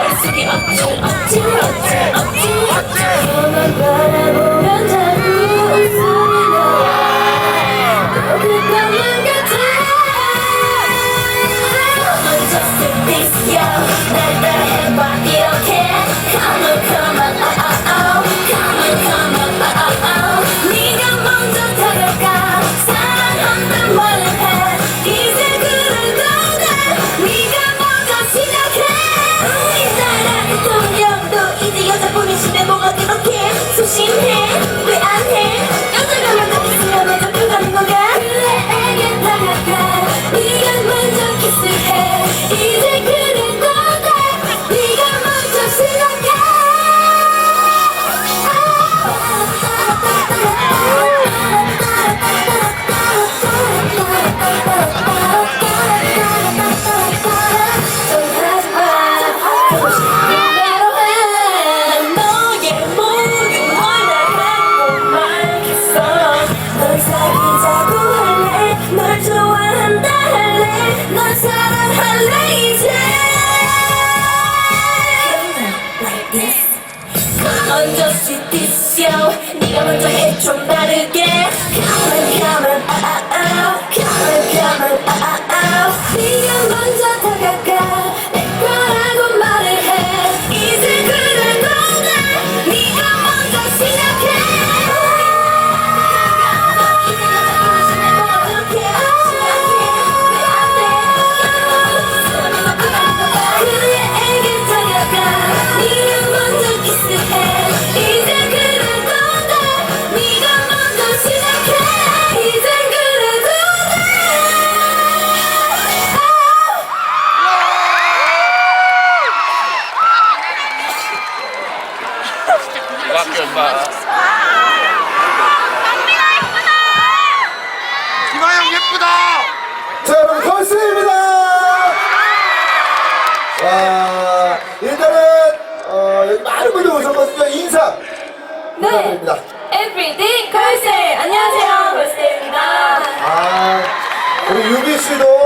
널 속이 어쩔 어쩔 어쩔 어쩔 너만 바라보 갈게 엄마. 김하영 예쁘다. 자 여러분 컨셉입니다. 와 일단은 어, 여기 많은 분들 오셨거든요 인사 네. 부탁드립니다. 에브리데이 걸스 안녕하세요 걸스입니다 아 우리 유비 씨도